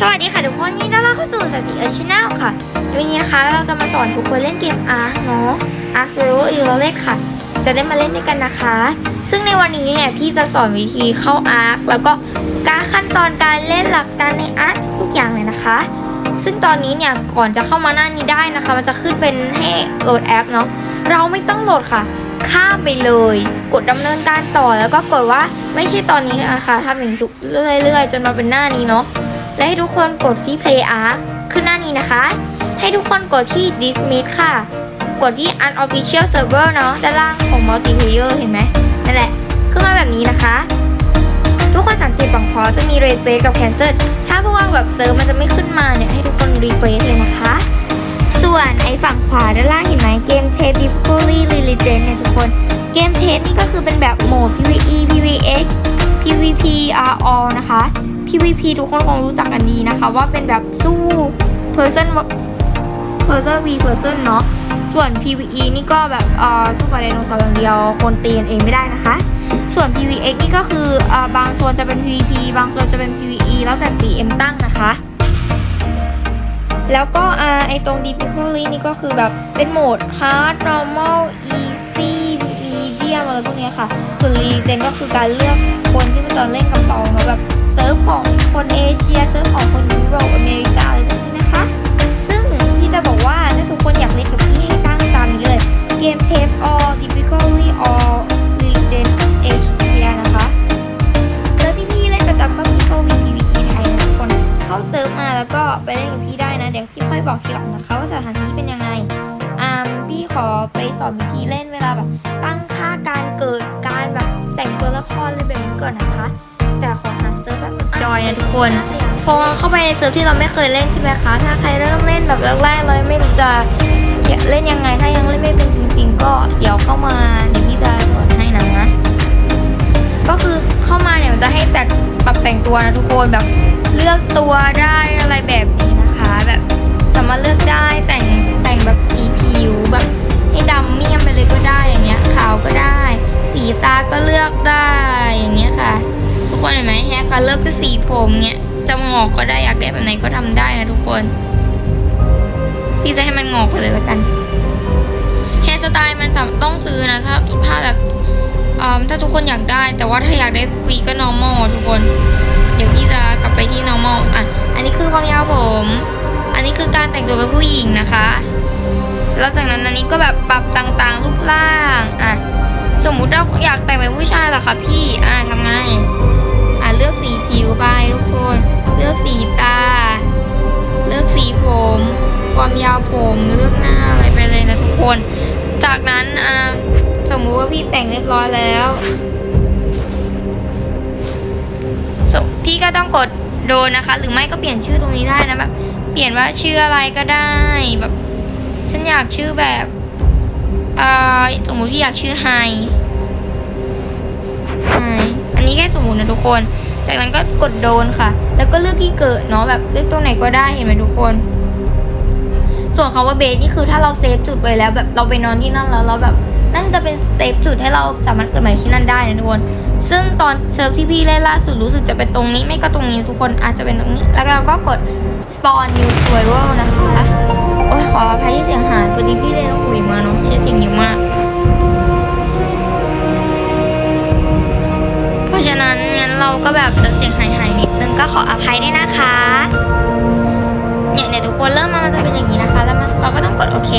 สวัสดีค่ะทุกคนยินดีต้อนรับเข้าสู่สัตสีเอชแนลค่ะวันนี้นะคะเราจะมาสอนทุกคนเล่นเกมอาร์เนาะอาร์เซโรอีโรเล็ค่ะ จะได้มาเล่นด้วยกันนะคะ ซึ่งในวันนี้เนี่ยพี่จะสอนวิธีเข้าอาร์แล้วก็การขั้นตอนการเล่นหลักการในอาร์ทุกอย่างเลยนะคะ ซึ่งตอนนี้เนี่ยก่อนจะเข้ามาหน้านี้ได้นะคะ มันจะขึ้นเป็นให้โหลดแอปเนาะเราไม่ต้องโหลดค่ะข้ามไปเลย กดดำเนินการต่อแล้วก็กดว่าไม่ใช่ตอนนี้นะคะทำอย่างทุกเรื่อยๆจนมาเป็นหน้านี้เนาะ และให้ทุกคนกดที่ Play Arc ขึ้นหน้านี้นะคะ ให้ทุกคนกดที่ Dismiss ค่ะ กดที่ Unofficial Server เนาะด้านล่างของ Multiplayer เห็นไหมนั่นแหละขึ้นมาแบบนี้นะคะ ทุกคนสังเกตฝั่งขวาจะมี Refresh กับ Cancel ถ้าพวกว่าแบบเซิร์ฟมันจะไม่ขึ้นมาเนี่ยให้ทุกคน Refresh เลยนะคะ ส่วนไอ้ฝั่งขวาด้านล่างเห็นไหมเกม Tape Difficulty Legend เนี่ยทุกคนเกม Tape นี่ก็คือเป็นแบบโหมด PVE PVX PVP RL นะคะ PVP ทุกคนคงรู้จักกันดีนะคะ ว่าเป็นแบบสู้ person person v person เนาะส่วน PVE นี่ก็แบบเอ่อสู้กับไดโนเสาร์อย่างเดียว คนตีนเองไม่ได้นะคะ ส่วน PVX นี่ก็คือเอ่อบางโซนจะเป็น PVP บางโซนจะเป็น PVE แล้วแต่ GM ตั้งนะคะ แล้วก็อ่าไอตรง difficulty นี่ก็คือแบบเป็นโหมด hard normal easy medium อะไรพวกนี้ค่ะ ส่วน legend ก็คือการเลือกคนที่มันจะเล่นกับเราแบบ เซิร์ฟของคนเอเชียเซิร์ฟของคนยุ คนพอเข้าไปในเซิร์ฟที่เราไม่เคยเล่นใช่ไหมคะ ถ้าใครเริ่มเล่นแบบแรกๆเลยไม่รู้จะเล่นยังไง ถ้ายังเล่นไม่เป็นจริงๆ ก็เดี๋ยวเข้ามาเดี๋ยวพี่จะสอนให้นะ ก็คือเข้ามาเนี่ยมันจะให้แต่ปรับแต่งตัวนะทุกคนแบบเลือกตัวได้อะไร กก็ได้อยากได้แบบไหนก็ทำได้นะทุกคน พี่จะให้มันงอกไปเลยละกันแฮร์สไตล์มันสามต้องซื้อนะถ้าถ้าแบบอ่าถ้าทุกคนอยากได้ แต่ว่าถ้าอยากได้ฟรีก็ normal ทุกคน เดี๋ยวพี่จะกลับไปที่ normal อะ อันนี้คือความยาวผม อันนี้คือการแต่งตัวเป็นผู้หญิงนะคะแล้วจากนั้นอันนี้ก็แบบปรับต่างๆรูปร่าง อะ สมมุติเราอยากแต่งเป็นผู้ชายเหรอคะพี่ อะทำไงอะ เลือกสีผิวไปทุกคน เลือกสีตา เลือกสีผม ความยาวผม เลือกหน้าอะไรไปเลยนะทุกคน จากนั้นอะสมมุติว่าพี่แต่งเรียบร้อยแล้วพี่ก็ต้องกดโดนนะคะ หรือไม่ก็เปลี่ยนชื่อตรงนี้ได้นะแบบเปลี่ยนว่าชื่ออะไรก็ได้แบบฉันอยากชื่อแบบเอ่อสมมุติพี่อยากชื่อไฮไฮอันนี้แค่สมมุตินะทุกคน จากนั้นก็กดโดนค่ะ แล้วก็เลือกที่เกิดเนาะแบบเลือกตรงไหนก็ได้เห็นไหมทุกคน ส่วนคำว่าเบสนี่คือถ้าเราเซฟจุดไว้แล้วแบบเราไปนอนที่นั่นแล้วเราแบบนั่นจะเป็นเซฟจุดให้เราสามารถเกิดใหม่ที่นั่นได้นะทุกคน ซึ่งตอนเซิร์ฟที่พี่เล่นล่าสุดรู้สึกจะเป็นตรงนี้ไม่ก็ตรงนี้ทุกคนอาจจะเป็นตรงนี้ แล้วเราก็กด spawn new survival นะคะ โอ้ยขออภัยที่เสียงหายพอดีพี่เล่นคุยมาเนาะใช้เสียงเยอะมาก ก็แบบจะเสียงหายหายๆนิดนึงก็ขออภัยด้วยนะคะเนี่ยเดี๋ยทุกคนเริ่มมามันจะเป็นอย่างนี้นะคะแล้วเราก็ต้องกดโอเค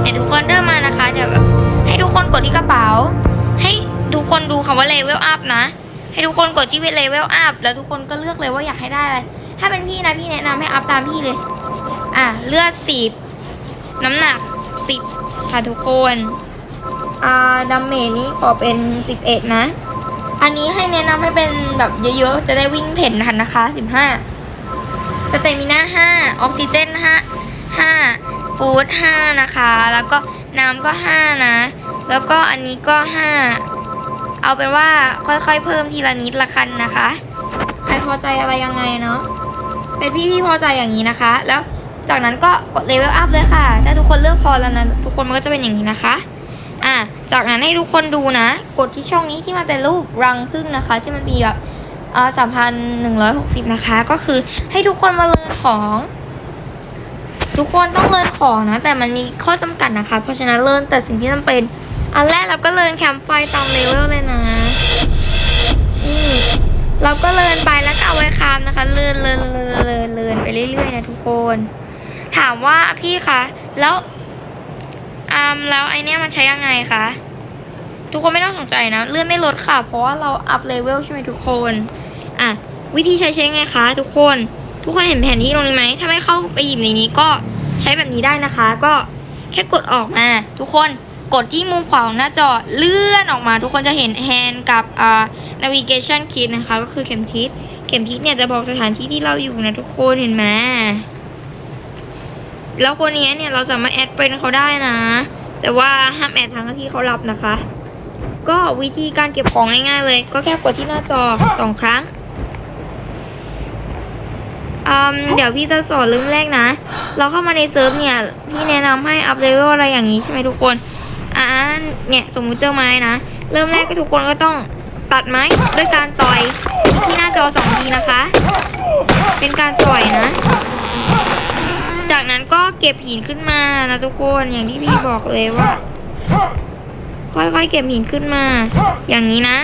เนี่ยทุกคนเริ่มมานะคะเดี๋ยวแบบให้ทุกคนกดที่กระเป๋า ให้ทุกคนดูคำว่า level up นะ ให้ทุกคนกดที่ level up แล้วทุกคนก็เลือกเลยว่าอยากให้ได้อะไรถ้าเป็นพี่นะพี่แนะนำให้อัพตามพี่เลย อะเลือดสิบน้ำหนักสิบค่ะทุกคนอ่าดัมเมจนี้ขอเป็นสิบเอ็ดนะ อันนี้ให้แนะนำให้เป็นแบบเยอะๆ จะได้วิ่งเพ่นทันนะคะสิบห้าสเตมิน่าห้าออกซิเจนห้าห้าฟู้ดห้านะคะ แล้วก็น้ำก็ห้านะ แล้วก็อันนี้ก็ห้าเอาเป็นว่าค่อยๆ เพิ่มทีละนิดละกันนะคะ ใครพอใจอะไรยังไงเนาะเป็นพี่พี่พอใจอย่างนี้นะคะ แล้วจากนั้นก็กดเลเวลอัพเลยค่ะ ถ้าทุกคนเลือกพอแล้วนะ ทุกคนมันก็จะเป็นอย่างนี้นะคะ อะจากนั้นให้ทุกคนดูนะ กดที่ช่องนี้ที่มันเป็นรูปรังพึ่งนะคะ ที่มันมีแบบเออสามพันหนึ่งร้อยหกสิบนะคะ ก็คือให้ทุกคนมาเลินของ ทุกคนต้องเลินของนะ แต่มันมีข้อจำกัดนะคะ เพราะฉะนั้นเลินแต่สิ่งที่จำเป็นอันแรกเราก็เลินแคมป์ไฟตามเลเวลเลยนะนี่เราก็เลินไปแล้วก็เอาไว้คามนะคะ เลินเลินเลินเลินเลินไปเรื่อยๆนะทุกคน ถามว่าพี่คะแล้ว อ่าแล้วไอเนี้ยมันใช้ยังไงคะ ทุกคนไม่ต้องสนใจนะ เลื่อนไม่ลดค่ะ เพราะว่าเราอัพเลเวลใช่ไหมทุกคน อะ วิธีใช้ใช้ไงคะ ทุกคน ทุกคนเห็นแผนที่ตรงนี้ไหม ถ้าไม่เข้าไปหยิบในนี้ก็ใช้แบบนี้ได้นะคะ ก็แค่กดออกมา ทุกคนกดที่มุมขวาของหน้าจอเลื่อนออกมา ทุกคนจะเห็นแฮนด์กับอ่า navigation kit นะคะ ก็คือเข็มทิศเข็มทิศเนี่ยจะบอกสถานที่ที่เราอยู่นะทุกคนเห็นไหมแล้วคนนี้เนี่ยเราสามารถแอดเป็นเขาได้นะ แต่ว่าห้ามแอดทั้งที่เขารับนะคะ ก็วิธีการเก็บของง่ายๆเลย ก็แค่กดที่หน้าจอสองครั้งอืมเดี๋ยวพี่จะสอนเริ่มแรกนะ เราเข้ามาในเซิร์ฟเนี่ย พี่แนะนำให้อัพเลเวลอะไรอย่างนี้ใช่ไหมทุกคน อ่าเนี่ยสมมุติเจอไม้นะ เริ่มแรกก็ทุกคนก็ต้องตัดไม้ด้วยการต่อยที่หน้าจอสองทีนะคะ เป็นการต่อยนะ จากนั้นก็เก็บหินขึ้นมานะทุกคนอย่างที่พี่บอกเลยว่า ค่อยๆเก็บหินขึ้นมา อย่างนี้นะ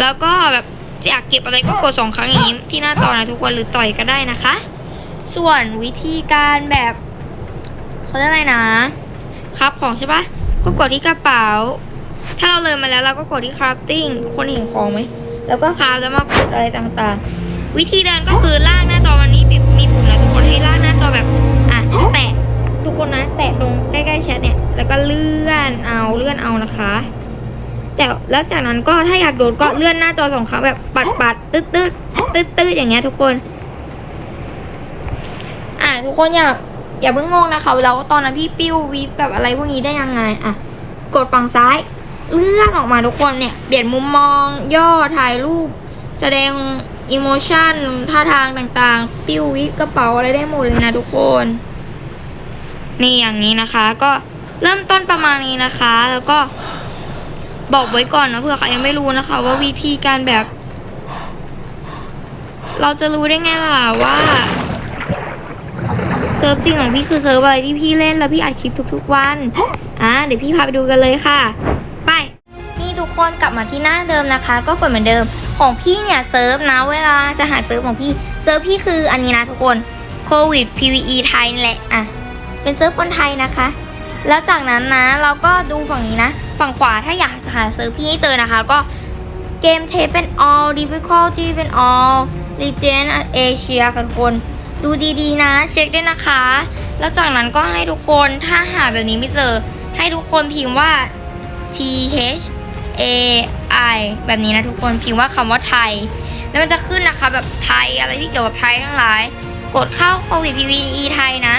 แล้วก็แบบอยากเก็บอะไรก็กดสองครั้งอย่างนี้ที่หน้าจอนะทุกคนหรือต่อยก็ได้นะคะ ส่วนวิธีการแบบเขาเรียกอะไรนะ ครับของใช่ปะก็กดที่กระเป๋า ถ้าเราเลยมาแล้วเราก็กดที่ crafting คนเห็นของไหมแล้วก็คราฟแล้วมากดอะไรต่างๆ วิธีเดินก็คือลากหน้าจอมันนี้มีปุ่มนะทุกคนให้ลากหน้าจอแบบ กคนนะแตะตรงใกล้ๆแชทเนี่ย แล้วก็เลื่อนเอาเลื่อนเอานะคะ แต่แล้วจากนั้นก็ถ้าอยากโดดก็เลื่อนหน้าจอสองครั้งแบบปัดปัดตึ๊ดตึ๊ดตึ๊ดตึ๊ดอย่างเงี้ยทุกคน อะทุกคนอย่าอย่าเพิ่งงงนะคะแล้วตอนนั้นพี่ปิ้ววิบแบบอะไรพวกนี้ได้ยังไงอะกดฝั่งซ้าย เลื่อนออกมาทุกคนเนี่ยเปลี่ยนมุมมอง ย่อถ่ายรูป แสดงอิโมชันท่าทางต่างๆ ปิ้ววิบกระเป๋าอะไรได้หมดเลยนะทุกคน นี่อย่างนี้นะคะ ก็เริ่มต้นประมาณนี้นะคะ แล้วก็บอกไว้ก่อนนะเผื่อใครยังไม่รู้นะคะ ว่าวิธีการแบบ เราจะรู้ได้ไงล่ะว่าเซิร์ฟจริงของพี่คือเซิร์ฟอะไรที่พี่เล่นแล้วพี่อัดคลิปทุกๆวันอะเดี๋ยวพี่พาไปดูกันเลยค่ะ ไป นี่ทุกคนกลับมาที่หน้าเดิมนะคะ ก็กดเหมือนเดิมของพี่เนี่ยเซิร์ฟนะเวลาจะหาเซิร์ฟของพี่เซิร์ฟพี่คืออันนี้นะทุกคนโควิด PVE ไทยนี่แหละอะ เป็นเซิร์ฟคนไทยนะคะ แล้วจากนั้นนะเราก็ดูฝั่งนี้นะ ฝั่งขวาถ้าอยากหาเซิร์ฟพี่ให้เจอนะคะ ก็เกมเทปเป็น all difficulty เป็น all region Asia ค่ะทุกคน ดูดีๆนะ เช็คด้วยนะคะ แล้วจากนั้นก็ให้ทุกคนถ้าหาแบบนี้ไม่เจอ ให้ทุกคนพิมพ์ว่า T H A I แบบนี้นะทุกคนพิมพ์ว่าคำว่าไทย แล้วมันจะขึ้นนะคะแบบไทยอะไรที่เกี่ยวกับไทยทั้งหลาย กดเข้าโควิด PVE ไทยนะ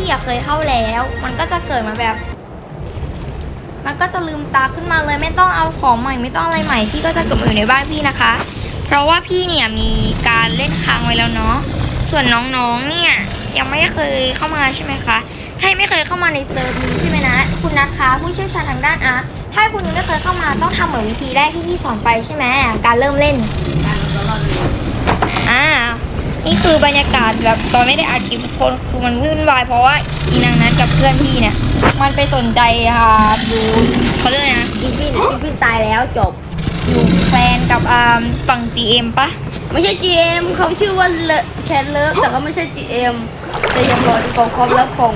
พี่อยากเคยเข้าแล้ว มันก็จะเกิดมาแบบ มันก็จะลืมตาขึ้นมาเลยไม่ต้องเอาของใหม่ไม่ต้องอะไรใหม่พี่ก็จะเก็บมาอยู่ในบ้านพี่นะคะ เพราะว่าพี่เนี่ยมีการเล่นค้างไว้แล้วเนาะส่วนน้องๆเนี่ยยังไม่เคยเข้ามาใช่ไหมคะถ้าไม่เคยเข้ามาในเซิร์ฟนี้ใช่ไหมนะคุณนัทคะ ผู้เชี่ยวชาญทางด้านอาร์ตถ้าคุณยังไม่เคยเข้ามาต้องทำเหมือนวิธีแรกที่พี่สอนไปใช่ไหมการเริ่มเล่นอ่า นี่คือบรรยากาศแบบตอนไม่ได้อัดคลิปทุกคนคือมันวุ่นวายเพราะว่าอีนางนัดกับเพื่อนพี่เนี่ยมันไปสนใจค่ะดูเขาเรียกอะไรนะอีฟินอีฟินตายแล้วจบอยู่แคลนกับอ่าฝั่ง GM ปะไม่ใช่ GM เขาชื่อว่าเลแคทเลิฟแต่ก็ไม่ใช่ GM แต่ยังบอกของความลับของ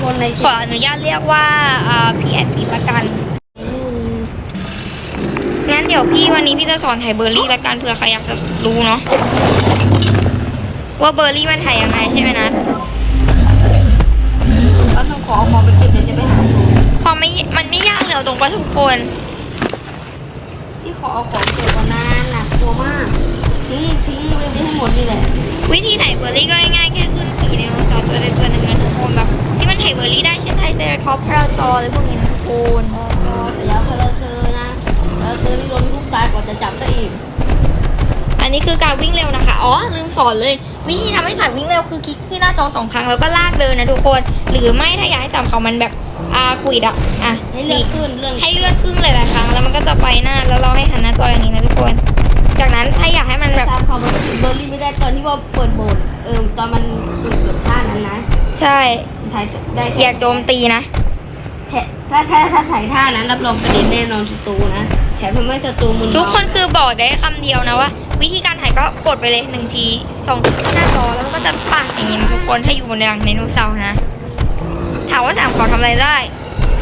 คนในขออนุญาตเรียกว่าอ่าพี่แอดมินละกันงั้นเดี๋ยวพี่วันนี้พี่จะสอนถ่ายเบอร์รี่ละกันเผื่อใครอยากจะรู้เนาะ ว่าเบอร์รี่มันถ่ายยังไงใช่ไหมนะแล้วต้องขอเอาของไปเก็บเดี๋ยวจะไปหาอยู่ความไม่ มันไม่ยากเลยเอาตรงปะทุกคน พี่ขอเอาของเก็บก่อนนานน่ะกลัวมากทิ้งทิ้งไว้ไม่ให้หมดนี่แหละ วิธีถ่ายเบอร์รี่ก็ง่ายๆแค่ขึ้นสีในโทรศัพท์ตัวใดตัวหนึ่งนะทุกคนแบบที่มันถ่ายเบอร์รี่ได้เช่นไทยเซราท็อปพาราซออะไรพวกนี้นะทุกคนก็แต่อยาพาราเซอร์นะพาราเซอร์นี่โดนทุบตายก่อนจะจับซะอีกอั นนี้คือการวิ่งเร็วนะคะ อ๋อ ลืมสอนเลย วิธีทำให้สายวิ่งเร็วคือคลิกที่หน้าจอสองครั้งแล้วก็ลากเดินนะทุกคน หรือไม่ถ้าอยากให้จับเขามันแบบอาคุยดอะอะให้เลือกขึ้นเรื่องให้เลื่อนครึ่งหลายๆครั้งแล้วมันก็จะไปหน้าแล้วเราให้หันหน้าจออย่างนี้นะทุกคน จากนั้นถ้าอยากให้มันแบบตามความรู้สึกเบอร์รี่ไม่ได้ตอนที่ว่าเปิดโบสถ์เออตอนมันสุดสุดท่านั้นนะ ใช่ถ่ายได้อยากโจมตีนะแถถ้าถ้าถ้าถ่ายท่านั้นรับรองกระเด็นแน่นอนศัตรูนะแถมทำให้ศัตรูมึนทุกคนเมาคือบอกได้คำเดียวนะว่า วิธีการถ่ายก็กดไปเลยหนึ่งทีสองทีที่หน้าจอแล้วมันก็จะปังอย่างนี้นะทุกคนถ้าอยู่บนหลังไดโนเสาร์นะถามว่าสามขอทำอะไรได้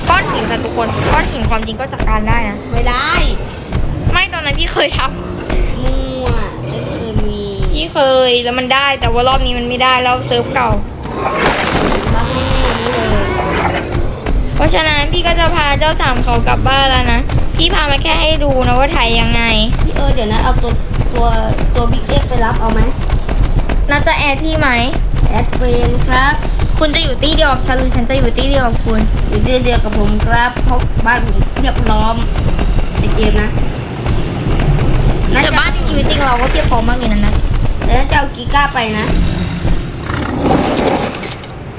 ก้อนหินค่ะทุกคนก้อนหินความจริงก็จัดการได้นะไม่ได้ไม่ตอนนั้นพี่เคยทำมั่วไม่เคยมีพี่เคยแล้วมันได้ แต่ว่ารอบนี้มันไม่ได้แล้วเซิร์ฟเก่าบ้านี่เลย เพราะฉะนั้นพี่ก็จะพาเจ้าสามเขากลับบ้านแล้วนะ พี่พามาแค่ให้ดูนะว่าถ่ายยังไง พี่เออเดี๋ยวนะเอาตัวตัวตัวบิ๊กเอฟไปรับเอาไหมน่าจะแอดพี่ไหมแอดเฟนครับ คุณจะอยู่ตี้เดียวกับฉันหรือฉันจะอยู่ตี้เดียวกับคุณอยู่ที่เดียวกับผมครับเพราะบ้านผมเรียบพร้อมในเกมนะน่าแต่จะบ้านในชีวิตจริงเราก็เพียบพร้อมมากเลยนะนะแต่น่าจะเอากีก้าไปนะ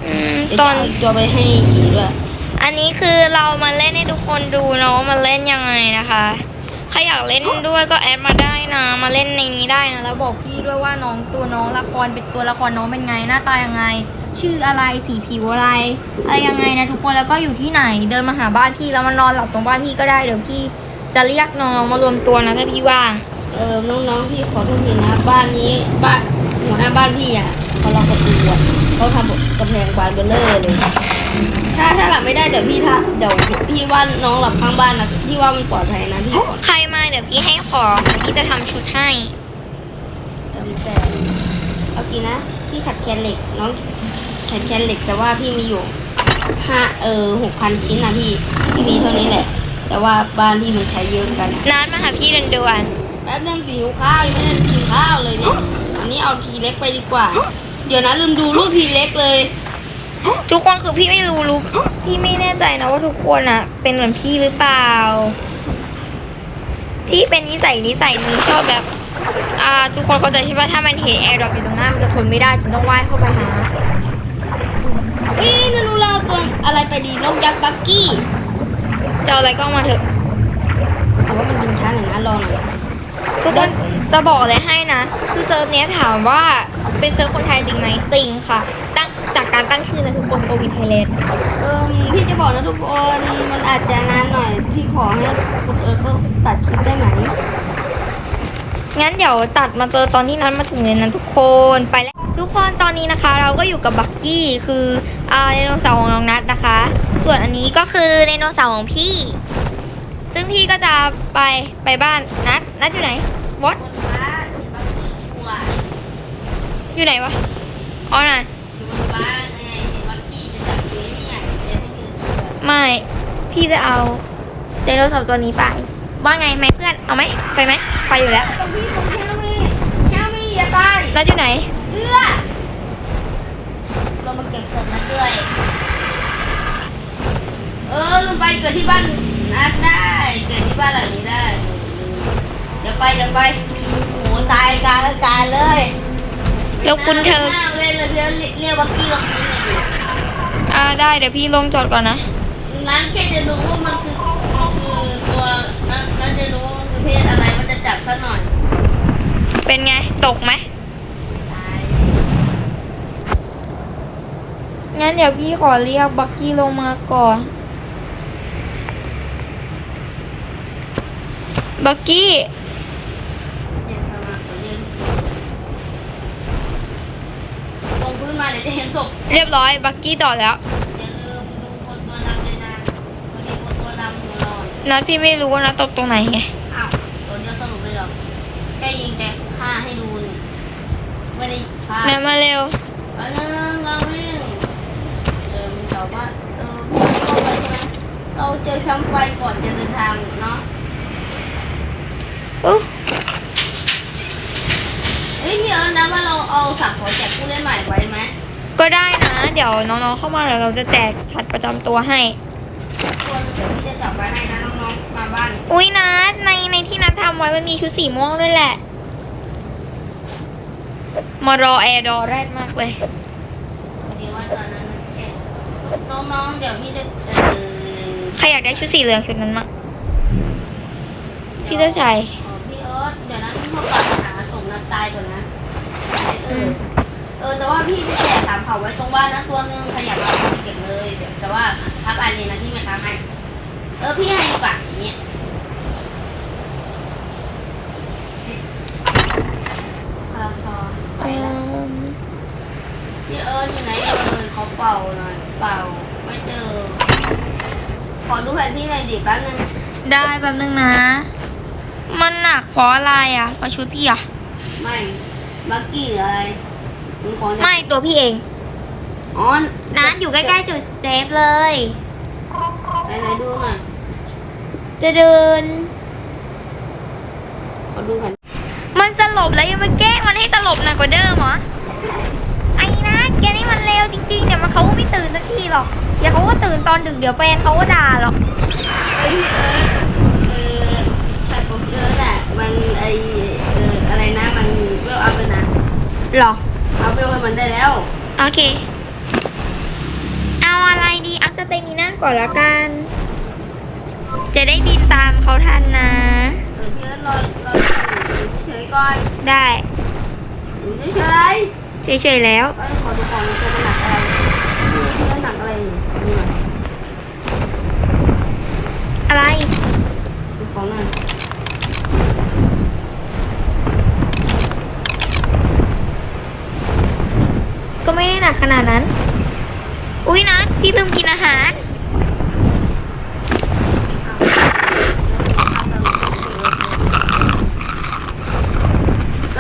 อืมเดี๋ยวตจะอนเอาอีกตัวไปให้ขี่ด้วย อันนี้คือเรามาเล่นให้ทุกคนดูเนาะว่าเล่นยังไงนะคะใครอยากเล่นด้วยก็แอดมาได้นะ มาเล่นในนี้ได้นะแล้วบอกพี่ด้วยว่าน้องตัวน้องละครเป็นตัวละครน้องเป็นไงหน้าตายังไง ชื่ออะไรสีผิวอะไร อะไรยังไงนะทุกคนแล้วก็อยู่ที่ไหน เดินมาหาบ้านพี่แล้วมานอนหลับตรงบ้านพี่ก็ได้เดี๋ยวพี่จะเรียกน้องมารวมตัวนะถ้าพี่ว่างเออน้องๆพี่ขอโทษทีนะบ้านนี้บ้านหัวหน้าบ้านพี่อะเขาลอกประตูเขาทำกำแพงบานเบลเลอร์เลย ถ้าถ้าหลับไม่ได้เดี๋ยวพี่ถ้าเดี๋ยวพี่ว่าน้องหลับข้างบ้านนะพี่ว่ามันปลอดภัยนะพี่ขอใครมาเดี๋ยวพี่ให้ของเดี๋ยวพี่จะทำชุดให้เติมแต่เอากีนะพี่ขัดแคลนเหล็กน้องขัดแคลนเหล็กแต่ว่าพี่มีอยู่ห้าเออหกพันชิ้นนะพี่พี่มีเท่านี้แหละ แต่ว่าบ้านพี่มันใช้เยอะกันนัดมาหาพี่เดินด่วนแป๊บนึงสิหิวข้าวยังไม่ได้กินข้าวเลยเนี่ยอันนี้เอาทีเล็กไปดีกว่า เดี๋ยวนะลืมดูรูปทีเล็กเลย ทุกคนคือพี่ไม่รู้รู้พี่ไม่แน่ใจนะว่าทุกคนอะเป็นเหมือนพี่หรือเปล่าที่เป็นนิสัยนิสัยหนึงชอบแบบ อ่า ทุกคนเข้าใจใช่ปะถ้ามันเห็นแอร์ดรอปอยู่ตรงหน้ามันจะทนไม่ได้จนต้องว่ายเข้าไปหานี่ไม่รู้เราเอาตัวอะไรไปดีนกยักษ์บักกี้จะเอาอะไรก็เอามาเถอะแต่ว่ามันยิงช้าหน่อยนะรอหน่อยทุกคนจะบอกอะไรให้นะ คือเซิร์ฟเนี้ยถามว่าเป็นเซิร์ฟคนไทยจริงไหมจริงค่ะ ตั้งจา กการตั้งชื่อนะทุกคนโควิดไทยแลนด์เออพี่จะบอกนะทุกคนมันอาจจะนานหน่อยพี่ขอให้คุณเออเขาตัดคลิปได้ไหมงั้นเดี๋ยวตัดมาเจอตอนที่นัดมาถึงเลยนะทุกคนไปแล้วทุกคนตอนนี้นะคะ เราก็อยู่กับบักกี้คืออ่าไดโนเสาร์ของน้องนัดนะคะ ส่วนอันนี้ก็คือไดโนเสาร์ของพี่ ซึ่งพี่ก็จะไปไปบ้านนัดนัดอยู่ไหนวอตบนบ้านเห็นบักกี้กลัวอยู่ไหนวะอ๋อน่ะอยู่บนบ้าน ไม่ พี่จะเอาไดโนเสาร์ตัวนี้ไป ว่าไงไหมเพื่อน เอาไหม ไปไหม ไปอยู่แล้วตรงพี่ตรงแค่นี้แค่นี้อย่าตายนัดอยู่ไหน เอื้อเรามาเก็บศพนั้นด้วย เออลงไปเกิดที่บ้านนัดได้ เกิดที่บ้านหลังนี้ได้ เดี๋ยวไปเดี๋ยวไปโอ้โหตายกลางอากาศเลยแล้วคุณเธอห้ามเล่นเลยเรียกเรียกวักกี้ลงนี้หน่อยดิ อ่าได้เดี๋ยวพี่ลงจอดก่อนนะ นั้นแค่จะรู้ว่ามันคือมันคือตัวนั้นนั้นจะรู้ว่ามันคือเพศอะไรมันจะจับซะหน่อยเป็นไง ตกไหมตายงั้นเดี๋ยวพี่ขอเรียกบักกี้ลงมาก่อน บักกี้เนี่ยทำมาขอเรียนลงพื้นมาเดี๋ยวจะเห็นศพ เรียบร้อย บักกี้จอดแล้ว อย่าลืมดูคนตัวดำเลยนะพอดีคนตัวดำหัวร้อ นนัดพี่ไม่รู้ว่านัดตกตรงไหนไงอ้าวตัวเดียวสรุปเลยเหรอแค่ยิงแกฆ่าให้ดูนี่ไม่ได้ฆ่านัดมาเร็วอันนึงเราวิ่งเออมันแต่ว่าเออเราไปใช่ไหมเราเจอแคมป์ไฟก่อนจะเดินทางเนาะอุ๊ยเฮ้ยพี่เอิญนะว่าเราเอาสักขอแจกผู้เล่นใหม่ไว้ไหมก็ได้นะ เดี๋ยวน้องๆเข้ามาเดี๋ยวเราจะแจกฉัดประจำตัวให้ตัวเดี๋ยวพี่จะจับไว้ให้นะน้องๆมาบ้านอุ้ยนัดในในที่นัดทำไว้มันมีชุดสีม่วงด้วยแหละ มารอแอร์ดอแรดมากเลยพอดีว่าตอนนั้นแค่น้องๆเดี๋ยวพี่จะเออใครอยากได้ชุดสีเหลืองชุดนั้นมั้งพี่จะใส่อ๋อพี่เอิญเดี๋ยวนั้นพี่เขาปัญหาส่งนัดตายก่อนนะเออเออแต่ว่าพี่จะแจกสามเผ่าไว้ตรงบ้านนะตัวนึงขยับเอาไปเก็บเลยเดี๋ยวแต่ว่าพักอันนี้นะพี่ไม่ค้างให้ เออพี่ให้ดีกว่าอย่างเงี้ยพาราซอไปแล้วพี่เอิญอยู่ไหนเอ่ยเขาเป่าหน่อยเป่าไม่เจอ ขอดูแผนที่หน่อยดิแป๊บนึงได้แป๊บนึงนะ มันหนักเพราะอะไรอะเพราะชุดพี่อะ ไม่บักกี้หรืออะไรมึงขอไม่ตัวพี่เองอ๋อนัดอยู่ใกล้ๆจุดสเตปเลยๆไหนๆดูหน่อย จะเดินขอดูแผนมันสลบแล้วยังมาแกล้งมันให้สลบหนักกว่าเดิมเหรอ ไอ้นะแกนี่มันเลวจริงๆ เดี๋ยวมันเขาก็ไม่ตื่นสักทีหรอก เดี๋ยวเขาก็ตื่นตอนดึกเดี๋ยวแฟนเขาก็ด่าหรอกเฮ้ยพี่เอิญเออใส่ผมเอิญอะมันไอเอออะไรนะ มันเวลอัพเลยนะ หรอ เอาเวลให้มันได้แล้ว โอเค เอาอะไรดี อัพสเตมิน่าก่อนละกัน จะได้บินตามเขาทันนะ เออพี่เอิญรอรออยู่เฉยๆก่อนได้อยู่เฉยๆเฉยๆแล้วเอ้ยขอดูของในตัวมันหนักอะไรดูที่มันหนักอะไรอยู่ดูหน่อยอะไร ดูของหน่อยก็ไม่ได้หนักขนาดนั้น อุ้ยนะพี่เพิ่มกินอาหาร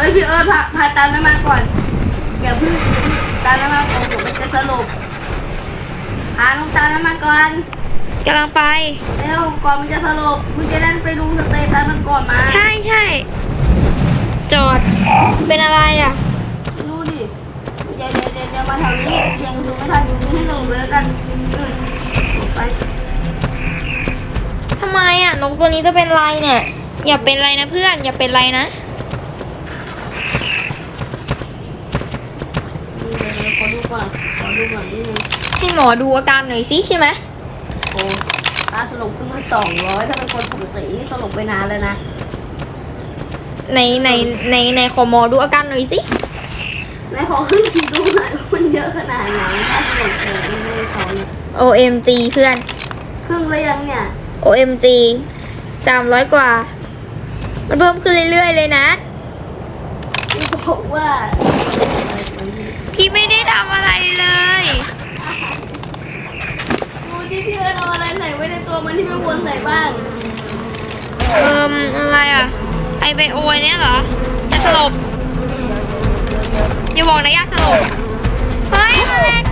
ยพี่เอิร์ธพาพาตามน้ำมาก่อนอย่าเพิ่งตามน้ำมาก่อนผมมันจะสรุปพาลงตามน้ำมาก่อนกำลังไป เร็วก่อนมันจะสรุปมึงจะได้ไปดูสเตตัสมันก่อนมาใช่ใช่จอด เป็นอะไรอะ ดูดิเดี๋ยวเดี๋ยวเดี๋ยวเดี๋ยวมาแถวนี้ยังดูไม่ทันดูนี่ให้ลงเลยกันเออไปทำไมอะนกตัวนี้จะเป็นไรเนี่ย อย่าเป็นไรนะเพื่อน อย่าเป็นไรนะ นี่เดี๋ยวเดี๋ยวขอดู ก่อนขอดูก่อนนิดนึงให้หมอดูอาการหน่อยสิใช่ไหมโอ้ตาสลบขึ้นมาสองร้อยถ้าเป็นคนปกตินี่สลบไปนานแล้วนะ ในในในในขอหมอดูอาการหน่อยสิในขอขึ้นทีดูหน่อยว่ามันเยอะขนาดไหนถ้าสลบเออไม่ได้ขอเนี่ย OMG เพื่อน ครึ่งแล้วยังเนี่ย OMG สามร้อยกว่า มันเพิ่มขึ้นเรื่อยๆเลยนะพี่บอกว่าพี่ไม่ได้ทำอะไรเลยดูที่พี่เอิร์ธเอาอะไรใส่ไว้ในตัวมันที่ไม่วนใส่บ้าง เอิมอะไรอะ ไอไบโอเนี่ยเหรออย่าสลบอย่าบอกนะอย่าสลบ เฮ้ยแมลง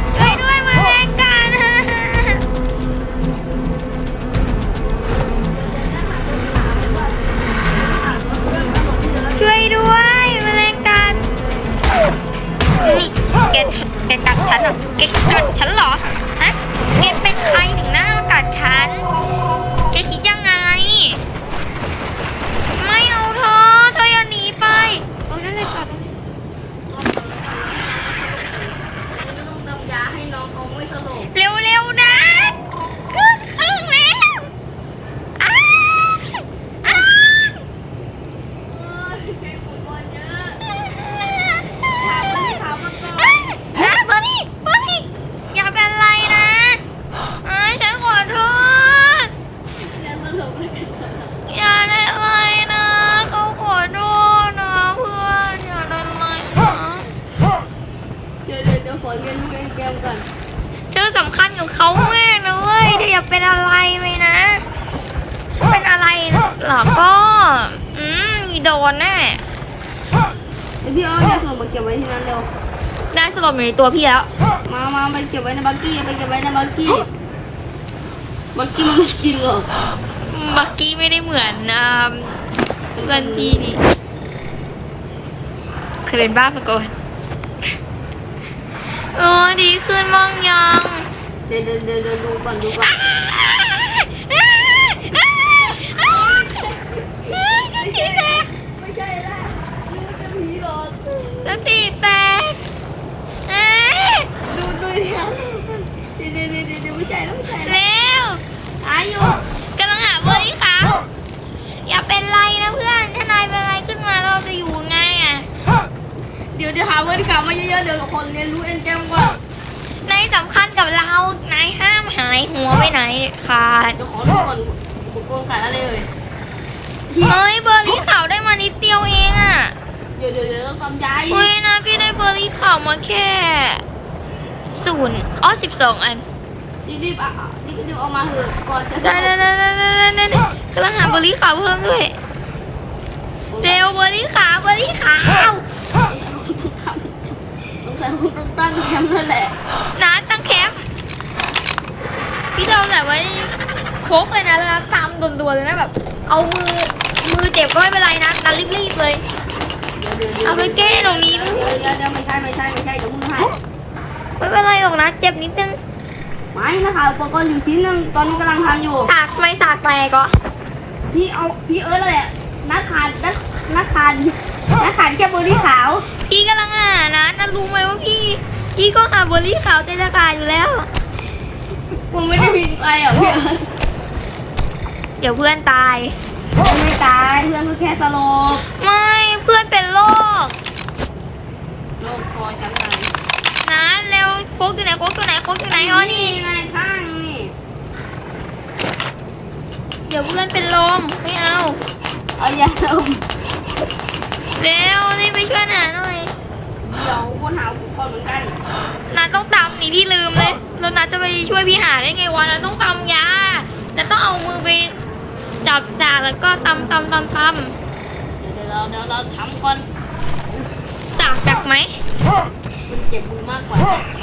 แกแกกัดฉันเหรอแกกัดฉันเหรอฮะแกเป็นใครถึงหน้ามากัดฉัน แกคิดยังไง ไม่เอาเธอเธออย่าหนีไปโอ้ยนั่นเลยค่ะ ต้องดำยาให้น้องเขาไม่สลบ เร็วๆนะขึ้นครึ่งแล้วอ้าวอ้าว เออใช้ผมบอลเยอะถามมาถามมาก่อน นะเบอร์นี่เบอร์นี่อย่าเป็นไรนะอ้ายฉันขอโทษ อย่าสลบเลย อย่าได้ไรนะเขาขอโทษนะเพื่อนอย่าได้ไรนะ เดี๋ยวเดี๋ยวเดี๋ยวขอเรียนเรียนเกมก่อน เธอสำคัญกับเขามากนะเว้ยเธออย่าเป็นอะไรไปนะ เป็นอะไรเหรอก็ อืมโดนแน่เดี๋ยวพี่เอายาสลบมาเก็บไว้ที่นั่นเร็ว ได้สลบอยู่ในตัวพี่แล้ว มามาไปเก็บไว้ในบักกี้ไปเก็บไว้ในบักกี้บักกี้มันไม่กินหรอกบักกี้ไม่ได้เหมือนอ่าเพื่อนพี่นี่เคยเป็นบ้ามาก่อน เออดีขึ้นบ้างยังเดี๋ยวเดี๋ยวเดี๋ยวเดี๋ยวดูก่อนดูก่อนพี่แตกไม่ใช่ละนึกว่าจะผีหรอกสติแตกเอ๊ะดูดูเดี๋ยวเดี๋ยวเดี๋ยวเดี๋ยวเดี๋ยวไม่ใช่แล้วไม่ใช่แล้วเร็วอายุกำลังหาเบอร์ที่ขาวอย่าเป็นไรนะเพื่อนถ้านายเป็นอะไรขึ้น ดี๋ยวเดี๋ยวหาเพื่อนเก่ามาเยอะๆเดี๋ยวคนเรียนรู้เอ็นเกมก่อนนายสำคัญกับเรา นายห้ามหายหัวไปไหนเด็ดขาดเดี๋ยวขอดูก่อนอุปกรณ์ขาดอะไรเลยที่เฮ้ยเบอร์รี่ขาวได้มานิดเดียวเองอะเดี๋ยวเดี๋ยวเดี๋ยวต้องทำใจเฮ้ยนะพี่ได้เบอร์รี่ขาวมาแค่ศูนย์อ๋อสิบสองอันรีบๆอะรีบๆเอามาเถอะก่อนจะได้ได้ได้ได้ได้ได้ได้กำลังหาเบอร์รี่ขาวเพิ่มด้วยเร็วเบอร์รี่ขาวเบอร์รี่ขาว สงสัยคงต้องตั้งแค มป์นั่นแหละนะตั้งแคมป์พี่เราแบบไว้โคกเลยนะแล้วตามด่วนๆเลยนะแบบ เอามือมือเจ็บก็ไม่เป็นไรนะนันรีบๆเลยเดี๋ยวเดี๋ยวเดี๋ยวเอาไปแก้ตรงนี้เดี๋ยวเดี๋ยวเดี๋ยวไม่ใช่ไม่ใช่ไม่ใช่เดี๋ยวมึงให้ไม่เป็นไรหรอกนะเจ็บนิดนึงไม่นะคะอุปกรณ์อยู่ชิ้นนึงตอนนี้กำลังทำอยู่สากไม่สากแตกก็พี่เอาพี่เอิร์ธแหละนักขานนักนักขานนักขานแค่เบอร์รี่ขาว พี่กำลังหานะนันรู้ไหมว่าพี่ พี่ก็หาเบอร์รี่ขาวเจตากาอยู่แล้วผมไม่ได้พิมพ์ไปอะพี่เอิร์ธเดี๋ยวเพื่อนตาย ไม่ตายเพื่อนก็แค่สลบ ไม่เพื่อนเป็นโรค โลกคอยจังเลย นะเร็วโคกอยู่ไหนโคกอยู่ไหนโคกอยู่ไหนอ๋อนี่ ไงข้างนี่ เดี๋ยวเพื่อนเป็นลมไม่เอา เอายาดม เร็วรีบไปช่วยหาหน่อย เดี๋ยวคนหาอุปกรณ์เหมือนกัน นาต้องตำนี่พี่ลืมเลยแล้วนา จะไปช่วยพี่หาได้ไงวะนาต้องตำยาแต่ต้องเอามือไปจับสากแล้วก็ตำตำตำตเดี๋ยวเดี๋ยวเราเดี๋ยวเราทำก่อนำสากจับไหมมันเจ็บมือมากกว่าอ่า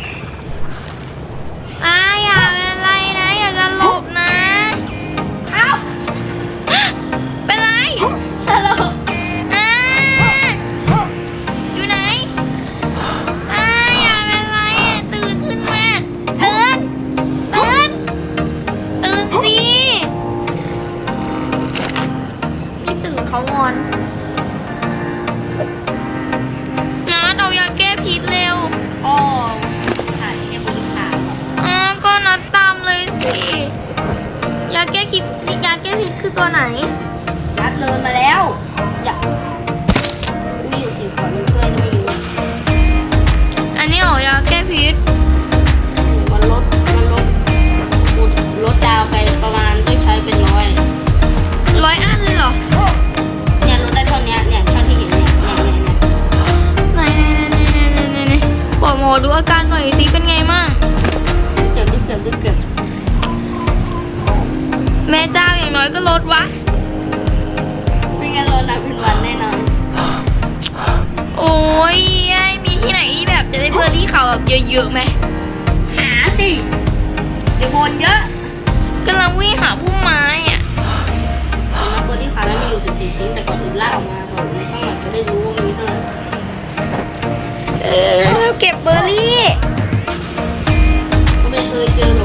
ดูอาการหน่อยสิเป็นไงมั่งเก็บดิเก็บดิเก็บแม่เจ้าอย่างน้อยก็ลดวะ ไม่งั้นลดนับเป็นวันแน่นอน โอ้ยไอ้มีที่ไหนที่แบบจะได้เบอร์รี่ขาวแบบเยอะๆไหม หาสิเดี๋ยวบนเยอะกำลังวิ่งหาพุ่มไม้อะนับเบอร์ที่ขาแล้วมีอยู่สิบสี่ชิ้นแต่ก่อนอื่นลากออกมาก่อนในช่องหลักจะได้รู้ว่ามี เก็บเบอร์รี่ไม่เคยเจอ